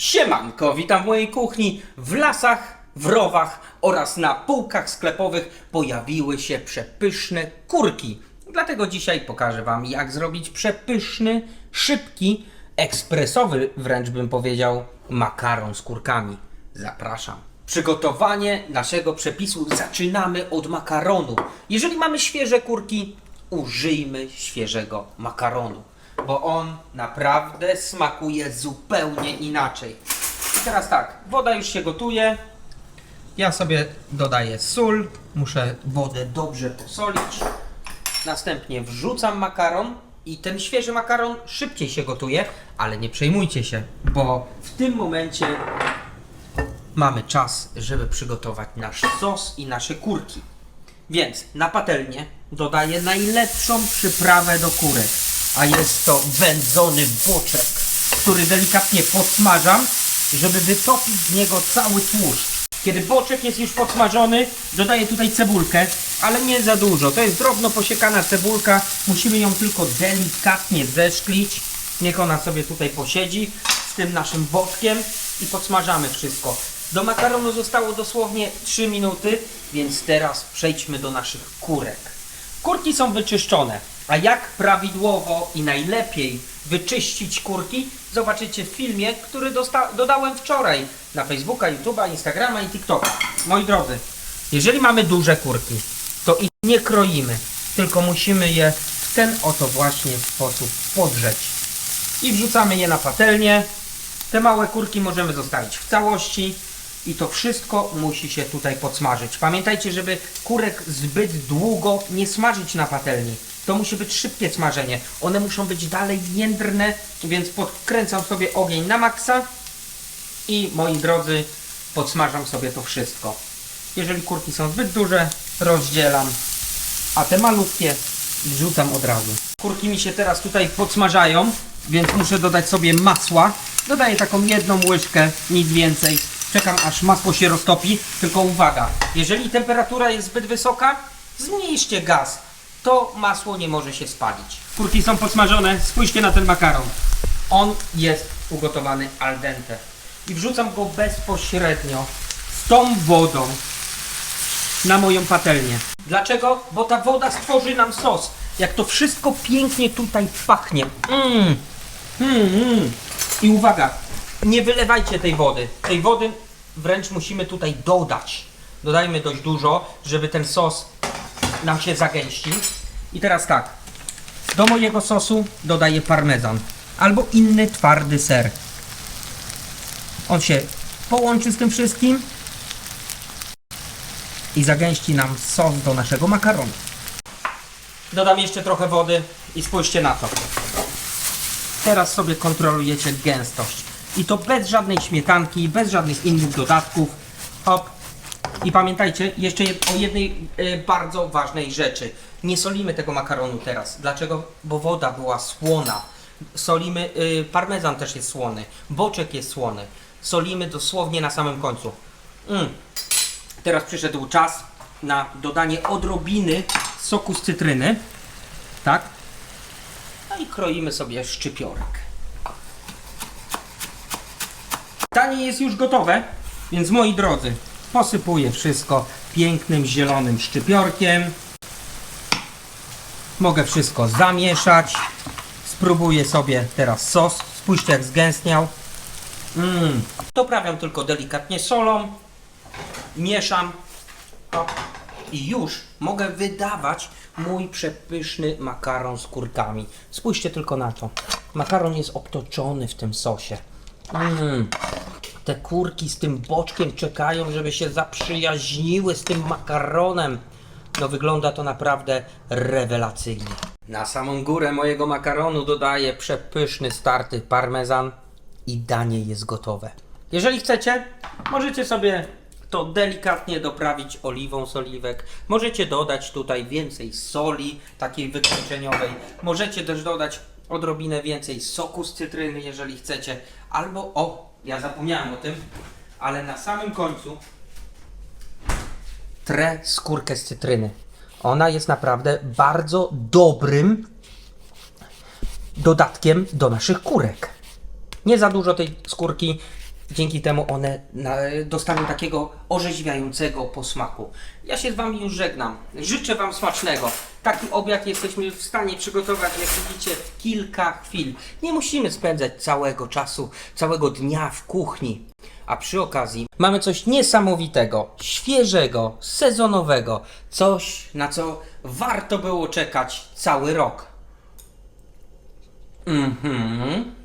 Siemanko, witam w mojej kuchni. W lasach, w rowach oraz na półkach sklepowych pojawiły się przepyszne kurki. Dlatego dzisiaj pokażę Wam, jak zrobić przepyszny, szybki, ekspresowy wręcz bym powiedział, makaron z kurkami. Zapraszam. Przygotowanie naszego przepisu zaczynamy od makaronu. Jeżeli mamy świeże kurki, użyjmy świeżego makaronu, bo on naprawdę smakuje zupełnie inaczej. I teraz tak, woda już się gotuje. Ja sobie dodaję sól, muszę wodę dobrze posolić. Następnie wrzucam makaron i ten świeży makaron szybciej się gotuje, ale nie przejmujcie się, bo w tym momencie mamy czas, żeby przygotować nasz sos i nasze kurki. Więc na patelnię dodaję najlepszą przyprawę do kurek, a jest to wędzony boczek, który delikatnie podsmażam, żeby wytopić z niego cały tłuszcz. Kiedy boczek jest już podsmażony, dodaję tutaj cebulkę, ale nie za dużo. To jest drobno posiekana cebulka, musimy ją tylko delikatnie zeszklić. Niech ona sobie tutaj posiedzi z tym naszym boczkiem i podsmażamy wszystko. Do makaronu zostało dosłownie 3 minuty, więc teraz przejdźmy do naszych kurek. Kurki są wyczyszczone, a jak prawidłowo i najlepiej wyczyścić kurki, zobaczycie w filmie, który dodałem wczoraj na Facebooka, YouTube'a, Instagrama i TikToka. Moi drodzy, jeżeli mamy duże kurki, to ich nie kroimy, tylko musimy je w ten oto właśnie sposób podrzeć. I wrzucamy je na patelnię. Te małe kurki możemy zostawić w całości i to wszystko musi się tutaj podsmażyć. Pamiętajcie, żeby kurek zbyt długo nie smażyć na patelni. To musi być szybkie smażenie. One muszą być dalej jędrne, więc podkręcam sobie ogień na maksa i moi drodzy, podsmażam sobie to wszystko. Jeżeli kurki są zbyt duże, rozdzielam, a te malutkie wrzucam od razu. Kurki mi się teraz tutaj podsmażają, więc muszę dodać sobie masła. Dodaję taką jedną łyżkę, nic więcej. Czekam aż masło się roztopi, tylko uwaga, jeżeli temperatura jest zbyt wysoka, zmniejszcie gaz. To masło nie może się spalić. Kurki są podsmażone, spójrzcie na ten makaron. On jest ugotowany al dente. I wrzucam go bezpośrednio z tą wodą na moją patelnię. Dlaczego? Bo ta woda stworzy nam sos. Jak to wszystko pięknie tutaj pachnie. Mm. Mm, mm. I uwaga, nie wylewajcie tej wody. Tej wody wręcz musimy tutaj dodać. Dodajmy dość dużo, żeby ten sos nam się zagęścił. I teraz tak, do mojego sosu dodaję parmezan albo inny twardy ser. On się połączy z tym wszystkim i zagęści nam sos do naszego makaronu. Dodam jeszcze trochę wody i spójrzcie na to. Teraz sobie kontrolujecie gęstość. I to bez żadnej śmietanki, bez żadnych innych dodatków. Hop. I pamiętajcie jeszcze o jednej e, bardzo ważnej rzeczy. Nie solimy tego makaronu teraz. Dlaczego? Bo woda była słona. Solimy, y, parmezan też jest słony, boczek jest słony. Solimy dosłownie na samym końcu. Mm. Teraz przyszedł czas na dodanie odrobiny soku z cytryny. Tak? No i kroimy sobie szczypiorek. Danie jest już gotowe, więc moi drodzy, posypuję wszystko pięknym zielonym szczypiorkiem. Mogę wszystko zamieszać. Spróbuję sobie teraz sos. Spójrzcie jak zgęstniał. Mm. Doprawiam tylko delikatnie solą. Mieszam. I już mogę wydawać mój przepyszny makaron z kurkami. Spójrzcie tylko na to. Makaron jest obtoczony w tym sosie. Mm. Te kurki z tym boczkiem czekają, żeby się zaprzyjaźniły z tym makaronem. No wygląda to naprawdę rewelacyjnie. Na samą górę mojego makaronu dodaję przepyszny starty parmezan i danie jest gotowe. Jeżeli chcecie, możecie sobie to delikatnie doprawić oliwą z oliwek. Możecie dodać tutaj więcej soli, takiej wykończeniowej. Możecie też dodać odrobinę więcej soku z cytryny, jeżeli chcecie. Albo, o, ja zapomniałem o tym, ale na samym końcu trę skórkę z cytryny. Ona jest naprawdę bardzo dobrym dodatkiem do naszych kurek. Nie za dużo tej skórki, Dzięki temu one dostaną takiego orzeźwiającego posmaku. Ja się z Wami już żegnam. Życzę Wam smacznego. Taki obiad jesteśmy w stanie przygotować, jak widzicie, w kilka chwil. Nie musimy spędzać całego czasu, całego dnia w kuchni. A przy okazji mamy coś niesamowitego, świeżego, sezonowego. Coś, na co warto było czekać cały rok. Mhm.